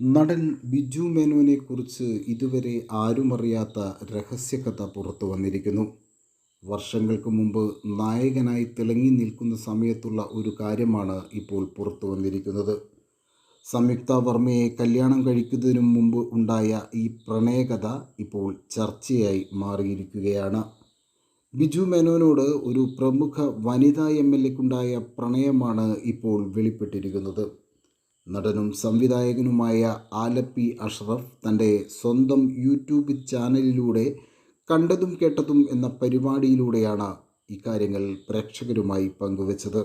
നടൻ ബിജു മേനോനെ കുറിച്ച് ഇതുവരെ ആരുമറിയാത്ത രഹസ്യകഥ പുറത്തു വന്നിരിക്കുന്നു. വർഷങ്ങൾക്ക് മുമ്പ് നായകനായി തിളങ്ങി നിൽക്കുന്ന സമയത്തുള്ള ഒരു കാര്യമാണ് ഇപ്പോൾ പുറത്തു വന്നിരിക്കുന്നത്. സംയുക്ത വർമ്മയെ കല്യാണം കഴിക്കുന്നതിനു മുമ്പ് ഉണ്ടായ ഈ പ്രണയകഥ ഇപ്പോൾ ചർച്ചയായി മാറിയിരിക്കുകയാണ്. ബിജു മേനോനോട് ഒരു പ്രമുഖ വനിതാ എം എൽ എക്കുണ്ടായ പ്രണയമാണ് ഇപ്പോൾ വെളിപ്പെട്ടിരിക്കുന്നത്. നടനും സംവിധായകനുമായ ആലപ്പി അഷ്റഫ് തന്റെ സ്വന്തം യൂട്യൂബ് ചാനലിലൂടെ കണ്ടതും കേട്ടതും എന്ന പരിപാടിയിലൂടെയാണ് ഇക്കാര്യങ്ങൾ പ്രേക്ഷകരുമായി പങ്കുവച്ചത്.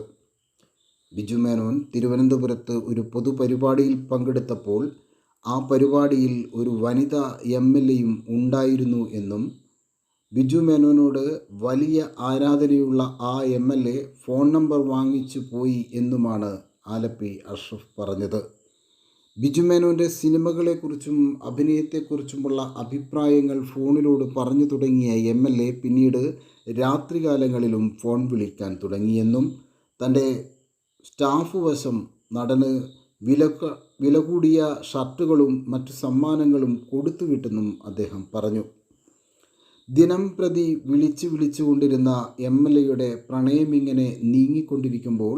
ബിജു മേനോൻ തിരുവനന്തപുരത്ത് ഒരു പൊതുപരിപാടിയിൽ പങ്കെടുത്തപ്പോൾ ആ പരിപാടിയിൽ ഒരു വനിത എം എൽ എയും ഉണ്ടായിരുന്നു എന്നും ബിജു മേനോനോട് വലിയ ആരാധനയുള്ള ആ M L A phone number വാങ്ങിച്ചു പോയി എന്നുമാണ് ആലപ്പി അഷ്റഫ് പറഞ്ഞത്. ബിജു മേനോന്റെ സിനിമകളെക്കുറിച്ചും അഭിനയത്തെക്കുറിച്ചുമുള്ള അഭിപ്രായങ്ങൾ ഫോണിലൂടെ പറഞ്ഞു തുടങ്ങിയ എം എൽ എ പിന്നീട് രാത്രികാലങ്ങളിലും ഫോൺ വിളിക്കാൻ തുടങ്ങിയെന്നും തന്റെ സ്റ്റാഫ് വശം നടന് വില വില കൂടിയ ഷർട്ടുകളും മറ്റു സമ്മാനങ്ങളും കൊടുത്തുവിട്ടെന്നും അദ്ദേഹം പറഞ്ഞു. ദിനം പ്രതി വിളിച്ചു വിളിച്ചുകൊണ്ടിരുന്ന എം എൽ എയുടെ പ്രണയമിങ്ങനെ നീങ്ങിക്കൊണ്ടിരിക്കുമ്പോൾ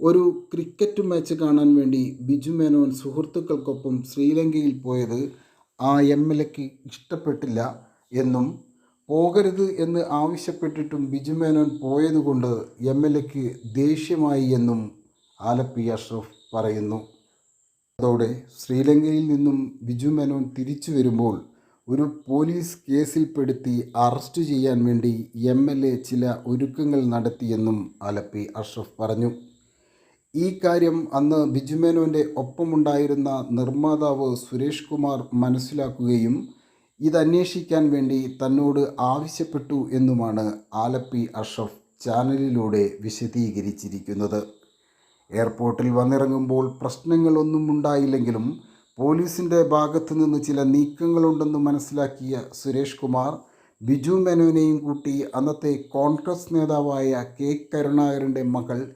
ഒരു ക്രിക്കറ്റ് മാച്ച് കാണാൻ വേണ്ടി ബിജു മേനോൻ സുഹൃത്തുക്കൾക്കൊപ്പം ശ്രീലങ്കയിൽ പോയത് ആ എം എൽ എക്ക് ഇഷ്ടപ്പെട്ടില്ല എന്നും പോകരുത് എന്ന് ആവശ്യപ്പെട്ടിട്ടും ബിജു മേനോൻ പോയതുകൊണ്ട് എം എൽ എക്ക് ദേഷ്യമായി എന്നും ആലപ്പി അഷ്റഫ് പറയുന്നു. അതോടെ ശ്രീലങ്കയിൽ നിന്നും ബിജു മേനോൻ തിരിച്ചു വരുമ്പോൾ ഒരു പോലീസ് കേസിൽപ്പെടുത്തി അറസ്റ്റ് ചെയ്യാൻ വേണ്ടി എം എൽ എ ചില ഒരുക്കങ്ങൾ നടത്തിയെന്നും ആലപ്പി അഷ്റഫ് പറഞ്ഞു. ഈ കാര്യം അന്ന് ബിജുമേനോന്റെ ഒപ്പമുണ്ടായിരുന്ന നിർമ്മാതാവ് സുരേഷ് കുമാർ മനസ്സിലാക്കുകയും ഇതന്വേഷിക്കാൻ വേണ്ടി തന്നോട് ആവശ്യപ്പെട്ടു എന്നുമാണ് ആലപ്പി അഷ്റഫ് ചാനലിലൂടെ വിശദീകരിച്ചിരിക്കുന്നത്. എയർപോർട്ടിൽ വന്നിറങ്ങുമ്പോൾ പ്രശ്നങ്ങളൊന്നും ഉണ്ടായില്ലെങ്കിലും പോലീസിന്റെ ഭാഗത്തു നിന്ന് ചില നീക്കങ്ങളുണ്ടെന്ന് മനസ്സിലാക്കിയ സുരേഷ് കുമാർ ബിജു മേനോനെയും കൂട്ടി അന്നത്തെ കോൺഗ്രസ് നേതാവായ കെ കരുണാകരന്റെ മകൾ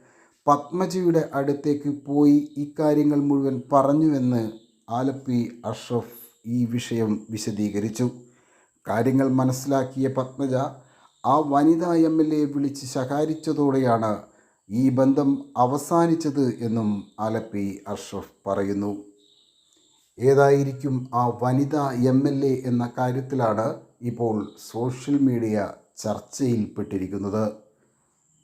പത്മജിയുടെ അടുത്തേക്ക് പോയി ഇക്കാര്യങ്ങൾ മുഴുവൻ പറഞ്ഞുവെന്ന് ആലപ്പി അഷ്റഫ് ഈ വിഷയം വിശദീകരിച്ചു. കാര്യങ്ങൾ മനസ്സിലാക്കിയ പത്മജ ആ വനിതാ എം എൽ എ വിളിച്ച് ശകാരിച്ചതോടെയാണ് ഈ ബന്ധം അവസാനിച്ചത് എന്നും ആലപ്പി അഷ്റഫ് പറയുന്നു. ഏതായിരിക്കും ആ വനിതാ എം എൽ എ എന്ന കാര്യത്തിലാണ് ഇപ്പോൾ സോഷ്യൽ മീഡിയ ചർച്ചയിൽപ്പെട്ടിരിക്കുന്നത്.